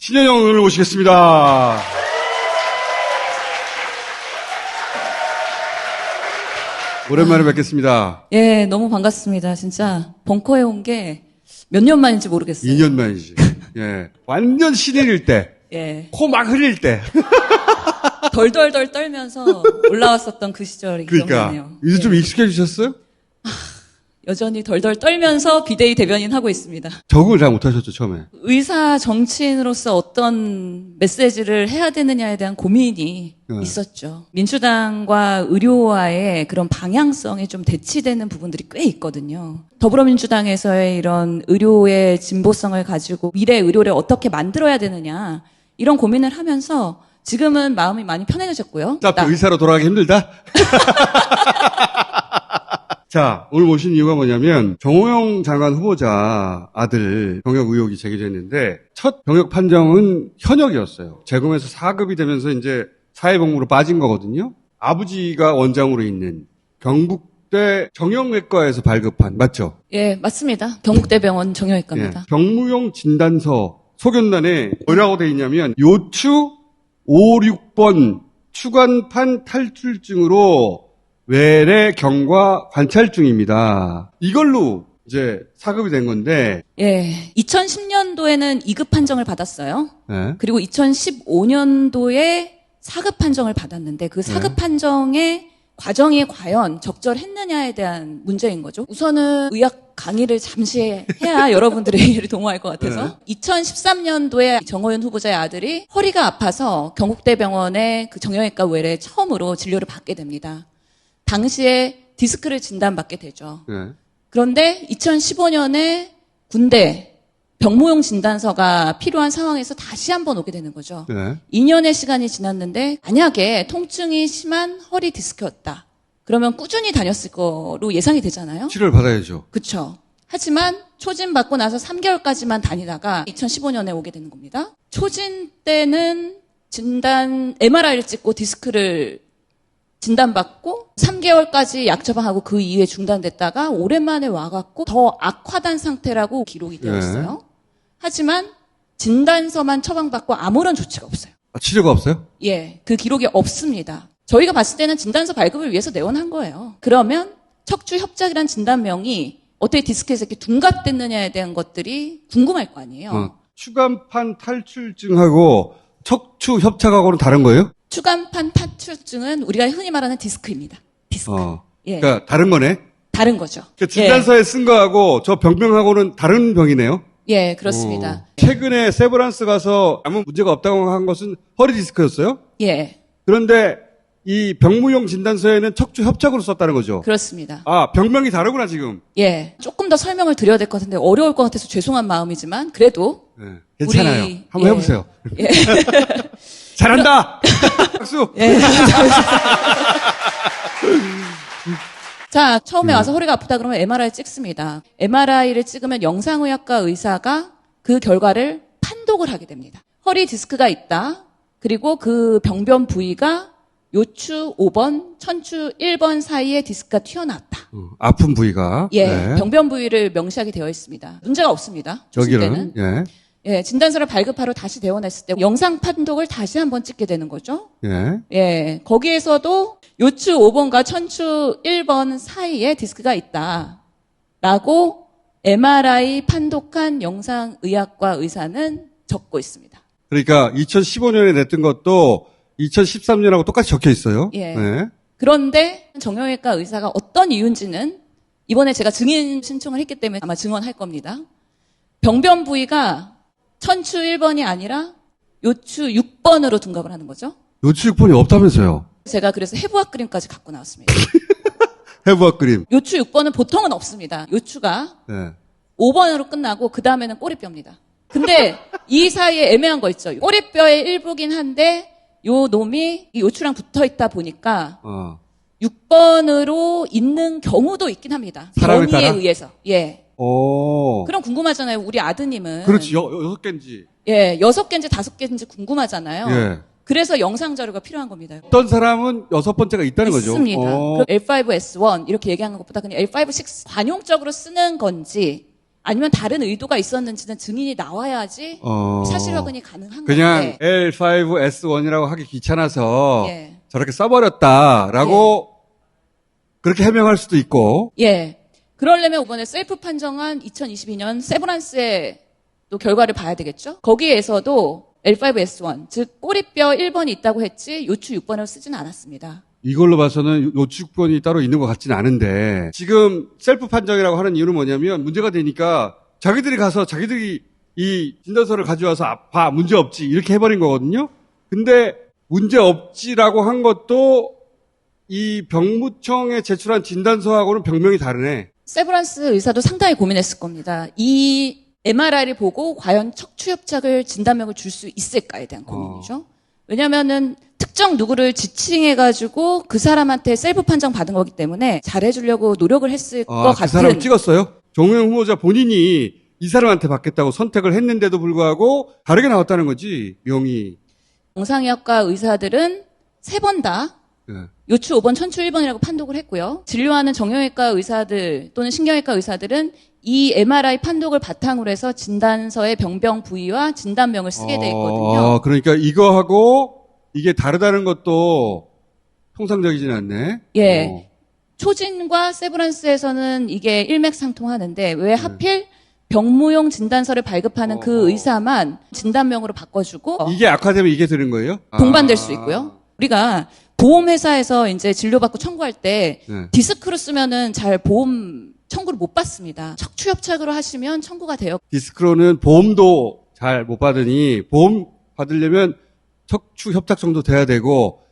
신현영 의원을 모시겠습니다. 오랜만에 뵙겠습니다. 예, 너무 반갑습니다. 진짜 벙커에 온 게 몇 년 만인지 모르겠어요. 2년 만이지. 예. 완전 신일일 때. 예, 코막 흘릴 때. 덜덜덜 떨면서 올라왔었던 그 시절이 그러니까. 기억나네요. 이제 예, 좀 익숙해지셨어요? 여전히 덜덜 떨면서 비대위 대변인 하고 있습니다. 적응을 잘 못하셨죠, 처음에. 의사 정치인으로서 어떤 메시지를 해야 되느냐에 대한 고민이 네. 있었죠. 민주당과 의료와의 그런 방향성이 좀 대치되는 부분들이 꽤 있거든요. 더불어민주당에서의 이런 의료의 진보성을 가지고 미래 의료를 어떻게 만들어야 되느냐 이런 고민을 하면서 지금은 마음이 많이 편해졌고요. 딱 나- 의사로 돌아가기 힘들다? 자, 오늘 모신 이유가 뭐냐면 정호영 장관 후보자 아들 병역 의혹이 제기됐는데 첫 병역 판정은 현역이었어요. 재검에서 4급이 되면서 이제 사회복무로 빠진 거거든요. 아버지가 원장으로 있는 경북대 정형외과에서 발급한 맞죠? 예, 맞습니다. 경북대병원 정형외과입니다. 예, 병무용 진단서 소견란에 뭐라고 돼 있냐면 요추 5, 6번 추간판 탈출증으로 외래 경과 관찰 중입니다. 이걸로 이제 사급이 된 건데 예, 2010년도에는 2급 판정을 받았어요. 예, 그리고 2015년도에 4급 판정을 받았는데 그 4급 판정의 과정이 과연 적절했느냐에 대한 문제인 거죠. 우선은 의학 강의를 잠시 해야 여러분들의 이해를 도모할 것 같아서 2013년도에 정호연 후보자의 아들이 허리가 아파서 경북대병원의 그 정형외과 외래 처음으로 진료를 받게 됩니다. 당시에 디스크를 진단받게 되죠. 예. 그런데 2015년에 군대 병무용 진단서가 필요한 상황에서 다시 한번 오게 되는 거죠. 예. 2년의 시간이 지났는데 만약에 통증이 심한 허리 디스크였다. 그러면 꾸준히 다녔을 거로 예상이 되잖아요. 치료를 받아야죠. 그렇죠. 하지만 초진 받고 나서 3개월까지만 다니다가 2015년에 오게 되는 겁니다. 초진 때는 진단 MRI를 찍고 디스크를 진단받고 3개월까지 약 처방하고 그 이후에 중단됐다가 오랜만에 와갖고 더 악화된 상태라고 기록이 되어 네. 있어요. 하지만 진단서만 처방받고 아무런 조치가 없어요. 아, 치료가 없어요? 예, 그 기록이 없습니다. 저희가 봤을 때는 진단서 발급을 위해서 내원한 거예요. 그러면 척추 협작이란 진단명이 어떻게 디스크에서 이렇게 둔갑됐느냐에 대한 것들이 궁금할 거 아니에요. 어. 추간판 탈출증하고 척추 협착하고는 다른 거예요? 추간판 파출증은 우리가 흔히 말하는 디스크입니다. 디스크. 어. 예, 그러니까 다른 거네. 다른 거죠. 그 진단서에 쓴 거하고 저 병명하고는 다른 병이네요. 예, 예, 그렇습니다. 어. 최근에 세브란스 가서 아무 문제가 없다고 한 것은 허리 디스크였어요. 예, 그런데 이 병무용 진단서에는 척추 협착으로 썼다는 거죠. 그렇습니다. 아, 병명이 다르구나 지금. 예, 조금 더 설명을 드려야 될 것 같은데 어려울 것 같아서 죄송한 마음이지만 그래도 네, 괜찮아요. 우리- 한번 예. 해보세요. 잘한다. 박수. 예. 자, 처음에 와서 허리가 아프다 그러면 MRI 찍습니다. MRI를 찍으면 영상의학과 의사가 그 결과를 판독을 하게 됩니다. 허리 디스크가 있다. 그리고 그 병변 부위가 요추 5번, 천추 1번 사이에 디스크가 튀어나왔다. 어, 아픈 부위가. 예, 네. 병변 부위를 명시하게 되어 있습니다. 문제가 없습니다. 여기는 예, 예, 진단서를 발급하러 다시 대원했을 때 영상 판독을 다시 한번 찍게 되는 거죠. 예. 예, 거기에서도 요추 5번과 천추 1번 사이에 디스크가 있다. 라고 MRI 판독한 영상의학과 의사는 적고 있습니다. 그러니까 2015년에 냈던 것도 2013년하고 똑같이 적혀 있어요. 예. 네. 그런데 정형외과 의사가 어떤 이유인지는 이번에 제가 증인 신청을 했기 때문에 아마 증언할 겁니다. 병변 부위가 천추 1번이 아니라 요추 6번으로 둔갑을 하는 거죠. 요추육본이 없다면서요. 제가 그래서 해부학 그림까지 갖고 나왔습니다. 해부학 그림. 요추 6번은 보통은 없습니다. 요추가 예. 5번으로 끝나고 그 다음에는 꼬리뼈입니다. 근데 이 사이에 애매한 거 있죠. 꼬리뼈의 일부긴 한데 요 놈이 이 요추랑 붙어 있다 보니까 어. 6번으로 있는 경우도 있긴 합니다. 경위에 따라? 의해서. 예. 오. 그럼 궁금하잖아요. 우리 아드님은. 어. 그렇지. 여, 여섯 개인지. 예, 여섯 개인지 다섯 개인지 궁금하잖아요. 예. 그래서 영상 자료가 필요한 겁니다. 어떤 사람은 여섯 번째가 있다는 거죠. 있습니다. 어. 그 L5S1 이렇게 얘기하는 것보다 그냥 L5, 6 관용적으로 쓰는 건지 아니면 다른 의도가 있었는지는 증인이 나와야지 어, 사실 확인이 가능한 그냥 건데. L5S1이라고 하기 귀찮아서 예. 저렇게 써버렸다라고 그렇게 해명할 수도 있고 예. 그러려면 이번에 셀프 판정한 2022년 세브란스의 또 결과를 봐야 되겠죠? 거기에서도 L5S1, 즉 꼬리뼈 1번이 있다고 했지 요추 6번을 쓰지는 않았습니다. 이걸로 봐서는 요축권이 따로 있는 것 같지는 않은데 지금 셀프 판정이라고 하는 이유는 뭐냐면 문제가 되니까 자기들이 가서 자기들이 이 진단서를 가져와서 아, 봐 문제 없지 이렇게 해버린 거거든요. 근데 문제 없지라고 한 것도 이 병무청에 제출한 진단서하고는 병명이 다르네. 세브란스 의사도 상당히 고민했을 겁니다. 이 MRI를 보고 과연 척추협착을 진단명을 줄 수 있을까에 대한 고민이죠. 왜냐면은 특정 누구를 지칭해가지고 그 사람한테 셀프 판정 받은 거기 때문에 잘해주려고 노력을 했을 것 아, 그 같은. 사람 찍었어요? 정우영 후보자 본인이 이 사람한테 받겠다고 선택을 했는데도 불구하고 다르게 나왔다는 거지 명이. 정상의학과 의사들은 세 번다 예. 요추 5번, 천추 1번이라고 판독을 했고요. 진료하는 정형외과 의사들 또는 신경외과 의사들은 이 MRI 판독을 바탕으로 해서 진단서의 병병 부위와 진단명을 쓰게 돼 있거든요. 어, 그러니까 이거하고 이게 다르다는 것도 통상적이진 않네. 예. 어. 초진과 세브란스에서는 이게 일맥상통하는데 왜 하필 병무용 진단서를 발급하는 그 어. 의사만 진단명으로 바꿔주고 이게 악화되면 이게 되는 거예요? 동반될 아. 수 있고요. 우리가 보험회사에서 이제 진료받고 청구할 때 네. 디스크로 쓰면은 잘 보험 청구를 못 받습니다. 척추협착으로 하시면 청구가 돼요. 디스크로는 보험도 잘 못 받으니 보험 받으려면 척추 협착 정도 돼야 되고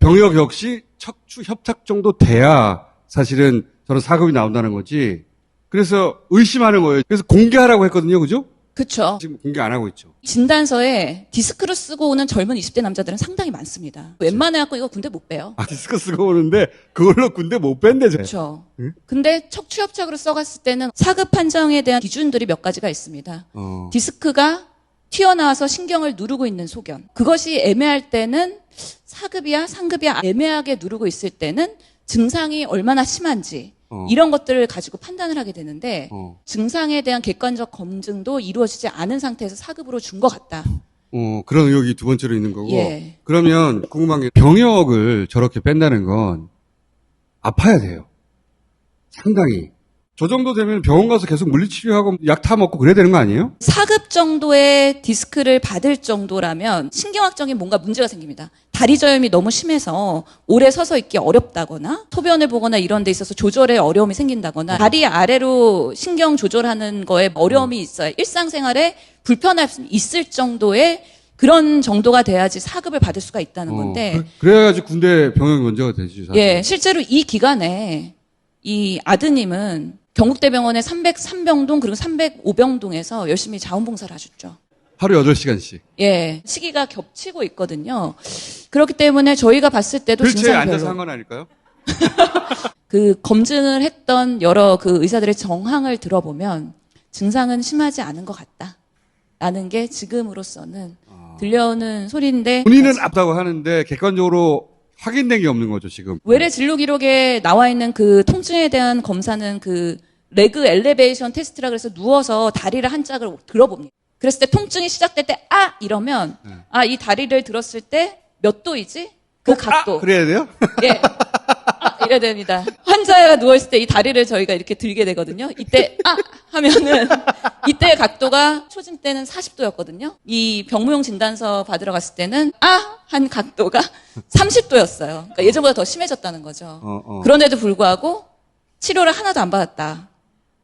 병역 역시 척추 협착 정도 돼야 사실은 저런 사급이 나온다는 거지. 그래서 의심하는 거예요. 그래서 공개하라고 했거든요. 그죠? 그렇죠. 지금 공개 안 하고 있죠. 진단서에 디스크로 쓰고 오는 젊은 20대 남자들은 상당히 많습니다. 웬만해갖고 이거 군대 못 빼요. 아, 디스크 쓰고 오는데 그걸로 군대 못 뺀대. 저. 그렇죠. 응? 근데 척추협착으로 써갔을 때는 사급 판정에 대한 기준들이 몇 가지가 있습니다. 어. 디스크가 튀어나와서 신경을 누르고 있는 소견. 그것이 애매할 때는 사급이야 상급이야 애매하게 누르고 있을 때는 증상이 얼마나 심한지 어. 이런 것들을 가지고 판단을 하게 되는데 어. 증상에 대한 객관적 검증도 이루어지지 않은 상태에서 사급으로 준 것 같다. 어, 그런 의혹이 두 번째로 있는 거고. 예. 그러면 궁금한 게 병역을 저렇게 뺀다는 건 아파야 돼요. 상당히. 저 정도 되면 병원 가서 계속 물리치료하고 약 타 먹고 그래야 되는 거 아니에요? 사급 정도의 디스크를 받을 정도라면 신경학적인 뭔가 문제가 생깁니다. 다리 저염이 너무 심해서 오래 서서 있기 어렵다거나 소변을 보거나 이런 데 있어서 조절에 어려움이 생긴다거나 다리 아래로 신경 조절하는 거에 어려움이 있어요. 일상생활에 불편함이 있을 정도의 그런 정도가 돼야지 사급을 받을 수가 있다는 건데 어, 그, 래야지 군대 병역이 먼저가 되지. 사실. 예, 실제로 이 기간에 이 아드님은 경북대병원의 303병동 그리고 305병동에서 열심히 자원봉사를 하셨죠. 하루 8시간씩. 예, 시기가 겹치고 있거든요. 그렇기 때문에 저희가 봤을 때도 증상이 앉아서 별로 한건 아닐까요? 그 검증을 했던 여러 그 의사들의 정황을 들어보면 증상은 심하지 않은 것 같다 라는 게 지금으로서는 들려오는 소리인데 본인은 아프다고 하는데 객관적으로 확인된 게 없는 거죠, 지금. 외래 진료 기록에 나와 있는 그 통증에 대한 검사는 그 레그 엘리베이션 테스트라 그래서 누워서 다리를 한 짝을 들어봅니다. 그랬을 때 통증이 시작될 때 아 이러면 아 이 다리를 들었을 때 몇 도이지? 그 각도. 아, 그래야 돼요? 예. 아, 이래야 됩니다. 환자가 누워있을 때 이 다리를 저희가 이렇게 들게 되거든요. 이때, 아! 하면은, 이때의 각도가 초진 때는 40도였거든요. 이 병무용 진단서 받으러 갔을 때는, 아! 한 각도가 30도였어요. 그러니까 예전보다 더 심해졌다는 거죠. 어, 어. 그런데도 불구하고 치료를 하나도 안 받았다.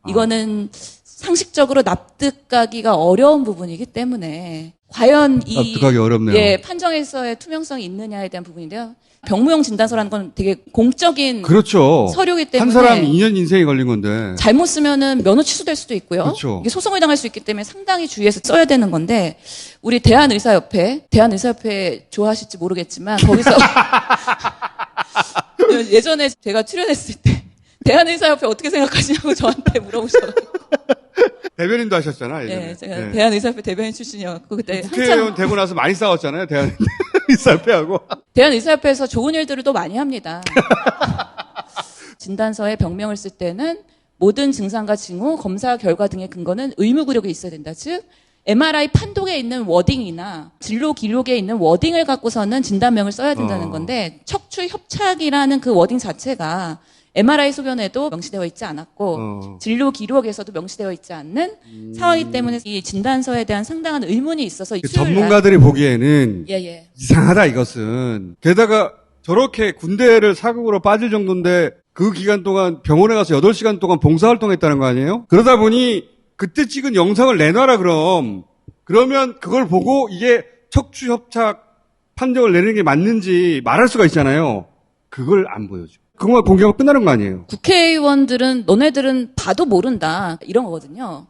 이거는 상식적으로 납득하기가 어려운 부분이기 때문에 과연 이 납득하기 어렵네요. 예, 판정에서의 투명성이 있느냐에 대한 부분인데요. 병무용 진단서라는 건 되게 공적인 그렇죠. 서류이기 한 때문에 사람 2년 인생이 걸린 건데. 잘못 쓰면은 면허 취소될 수도 있고요. 그렇죠. 이게 소송을 당할 수 있기 때문에 상당히 주의해서 써야 되는 건데 우리 대한의사협회, 대한의사협회 좋아하실지 모르겠지만 거기서 예전에 제가 출연했을 때 대한의사협회 어떻게 생각하시냐고 저한테 물어보셔가지고 대변인도 하셨잖아, 예전에. 예, 제가 예. 대한의사협회 대변인 출신이었고 그때 한참 국회의원 되고 나서 많이 싸웠잖아요, 대한 의사협회하고. 대한의사협회에서 좋은 일들을 또 많이 합니다. 진단서에 병명을 쓸 때는 모든 증상과 징후, 검사 결과 등의 근거는 의무 구력이 있어야 된다. 즉 MRI 판독에 있는 워딩이나 진로 기록에 있는 워딩을 갖고서는 진단명을 써야 된다는 어. 건데 척추 협착이라는 그 워딩 자체가 MRI 소견에도 명시되어 있지 않았고 어. 진료 기록에서도 명시되어 있지 않는 상황이기 때문에 이 진단서에 대한 상당한 의문이 있어서 그 수요일 날- 전문가들이 보기에는 예, 예. 이상하다 이것은. 게다가 저렇게 군대를 사극으로 빠질 정도인데 그 기간 동안 병원에 가서 8시간 동안 봉사활동했다는 거 아니에요? 그러다 보니 그때 찍은 영상을 내놔라 그럼. 그러면 그걸 보고 이게 척추 협착 판정을 내는 게 맞는지 말할 수가 있잖아요. 그걸 안 보여줘. 그것만 공개하면 끝나는 거 아니에요? 국회의원들은 너네들은 봐도 모른다 이런 거거든요.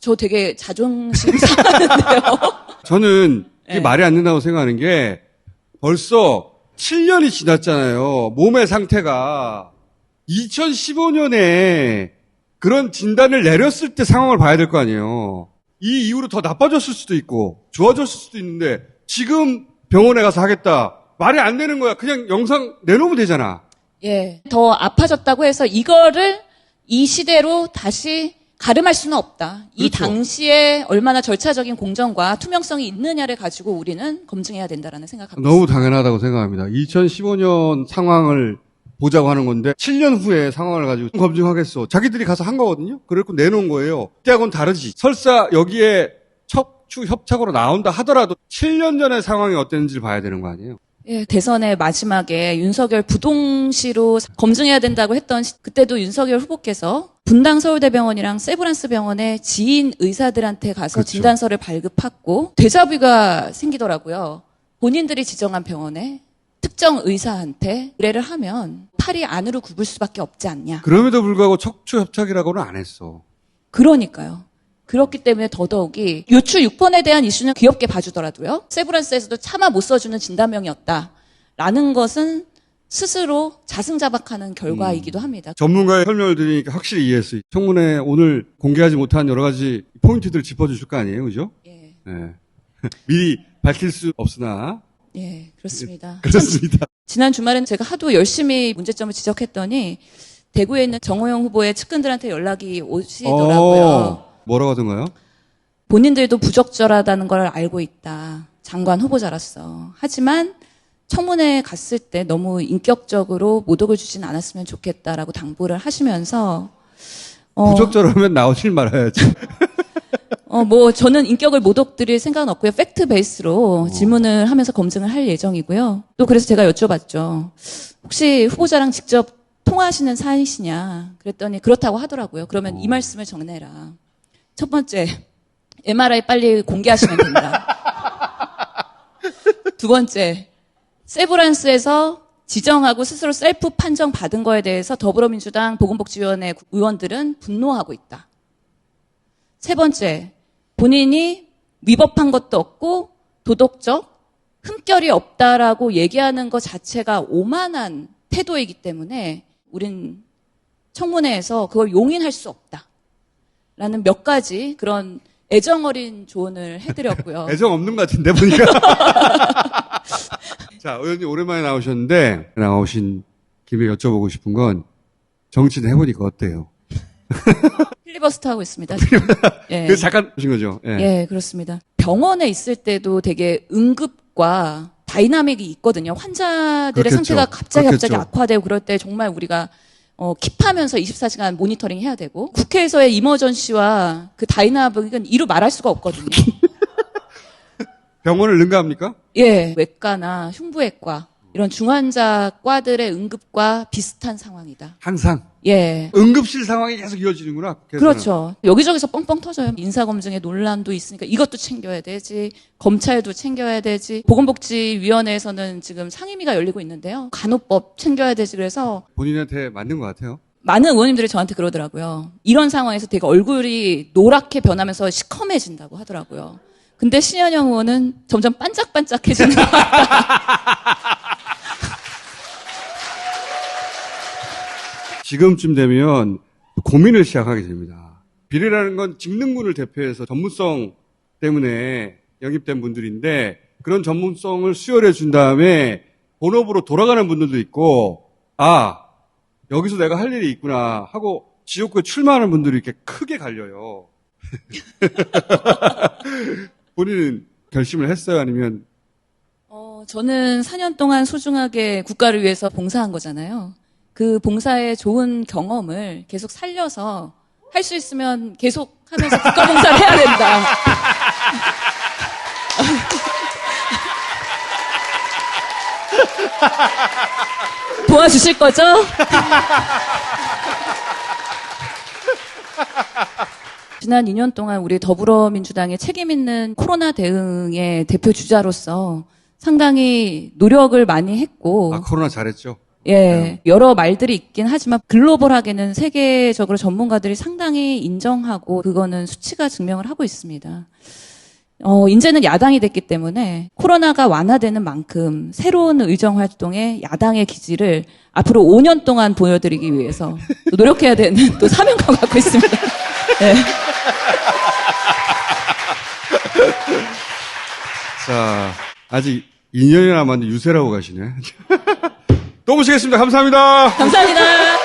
저 되게 자존심 상하는데요. 저는 이게 네. 말이 안 된다고 생각하는 게 벌써 7년이 지났잖아요. 몸의 상태가 2015년에 그런 진단을 내렸을 때 상황을 봐야 될 거 아니에요. 이 이후로 더 나빠졌을 수도 있고 좋아졌을 수도 있는데 지금 병원에 가서 하겠다. 말이 안 되는 거야. 그냥 영상 내놓으면 되잖아. 예. 더 아파졌다고 해서 이거를 이 시대로 다시 가름할 수는 없다. 이 그렇죠. 당시에 얼마나 절차적인 공정과 투명성이 있느냐를 가지고 우리는 검증해야 된다라는 생각합니다. 너무 당연하다고 생각합니다. 2015년 상황을 보자고 하는 건데 7년 후에 상황을 가지고 검증하겠어. 자기들이 가서 한 거거든요. 그래갖고 내놓은 거예요. 그때하고는 다르지. 설사 여기에 척추 협착으로 나온다 하더라도 7년 전의 상황이 어땠는지를 봐야 되는 거 아니에요. 예, 대선의 마지막에 윤석열 부동시로 검증해야 된다고 했던 시- 그때도 윤석열 후보께서 분당 서울대병원이랑 세브란스 병원의 지인 의사들한테 가서 그렇죠. 진단서를 발급받고 대자뷰가 생기더라고요. 본인들이 지정한 병원에 특정 의사한테 의뢰를 하면 팔이 안으로 굽을 수밖에 없지 않냐. 그럼에도 불구하고 척추 협착이라고는 안 했어. 그러니까요. 그렇기 때문에 더더욱이 요추 6번에 대한 이슈는 귀엽게 봐주더라도요. 세브란스에서도 차마 못 써주는 진단명이었다 라는 것은 스스로 자승자박하는 결과이기도 합니다. 전문가의 설명을 들으니까 확실히 이해했어요. 청문회 오늘 공개하지 못한 여러 가지 포인트들을 짚어주실 거 아니에요. 그죠? 예, 네. 미리 밝힐 수 없으나 예, 그렇습니다. 그렇습니다. 지난 주말엔 제가 하도 열심히 문제점을 지적했더니 대구에 있는 정호영 후보의 측근들한테 연락이 오시더라고요. 어, 뭐라고 하던가요? 본인들도 부적절하다는 걸 알고 있다. 장관 후보자로서. 하지만 청문회에 갔을 때 너무 인격적으로 모독을 주진 않았으면 좋겠다라고 당부를 하시면서 어, 부적절하면 나오질 말아야지. 어, 뭐 저는 인격을 모독 드릴 생각은 없고요. 팩트 베이스로 질문을 하면서 검증을 할 예정이고요. 또 그래서 제가 여쭤봤죠. 혹시 후보자랑 직접 통화하시는 사이시냐? 그랬더니 그렇다고 하더라고요. 그러면 이 말씀을 정내라. 첫 번째, MRI 빨리 공개하시면 된다. 두 번째, 세브란스에서 지정하고 스스로 셀프 판정 받은 거에 대해서 더불어민주당 보건복지위원회 의원들은 분노하고 있다. 세 번째, 본인이 위법한 것도 없고 도덕적 흠결이 없다라고 얘기하는 것 자체가 오만한 태도이기 때문에 우린 청문회에서 그걸 용인할 수 없다. 라는 몇 가지 그런 애정 어린 조언을 해드렸고요. 애정 없는 것 같은데 보니까. 자, 의원님 오랜만에 나오셨는데 나오신 김에 여쭤보고 싶은 건 정치는 해보니까 어때요? 필리버스터 하고 있습니다. 예. 잠깐 보신 거죠? 예. 예, 그렇습니다. 병원에 있을 때도 되게 응급과 다이나믹이 있거든요. 환자들의 그렇겠죠. 상태가 갑자기 갑자기 그렇겠죠. 악화되고 그럴 때 정말 우리가 어, 킵하면서 24시간 모니터링 해야 되고 국회에서의 이머전시와 그 다이나믹은 이루 말할 수가 없거든요. 병원을 능가합니까? 예, 외과나 흉부외과 이런 중환자 과들의 응급과 비슷한 상황이다. 항상 예. 응급실 상황이 계속 이어지는구나. 국회에서는. 그렇죠. 여기저기서 뻥뻥 터져요. 인사검증에 논란도 있으니까 이것도 챙겨야 되지. 검찰도 챙겨야 되지. 보건복지위원회에서는 지금 상임위가 열리고 있는데요. 간호법 챙겨야 되지. 그래서 본인한테 맞는 것 같아요. 많은 의원님들이 저한테 그러더라고요. 이런 상황에서 되게 얼굴이 노랗게 변하면서 시커매진다고 하더라고요. 근데 신현영 의원은 점점 반짝반짝해지는 것 지금쯤 되면 고민을 시작하게 됩니다. 비례라는 건 직능군을 대표해서 전문성 때문에 영입된 분들인데 그런 전문성을 수혈해 준 다음에 본업으로 돌아가는 분들도 있고 아 여기서 내가 할 일이 있구나 하고 지역구에 출마하는 분들이 이렇게 크게 갈려요. 본인은 결심을 했어요? 아니면 어, 저는 4년 동안 소중하게 국가를 위해서 봉사한 거잖아요. 그 봉사의 좋은 경험을 계속 살려서 할 수 있으면 계속 하면서 국가 봉사를 해야 된다. 도와주실 거죠? 지난 2년 동안 우리 더불어민주당의 책임있는 코로나 대응의 대표 주자로서 상당히 노력을 많이 했고, 아 코로나 잘했죠? 예, 여러 말들이 있긴 하지만 글로벌하게는 세계적으로 전문가들이 상당히 인정하고 그거는 수치가 증명을 하고 있습니다. 어, 이제는 야당이 됐기 때문에 코로나가 완화되는 만큼 새로운 의정 활동에 야당의 기지를 앞으로 5년 동안 보여드리기 위해서 또 노력해야 되는 또 사명감 갖고 있습니다. 네. 자 아직 2년이 남았는데 유세라고 가시네. 또 모시겠습니다. 감사합니다. 감사합니다.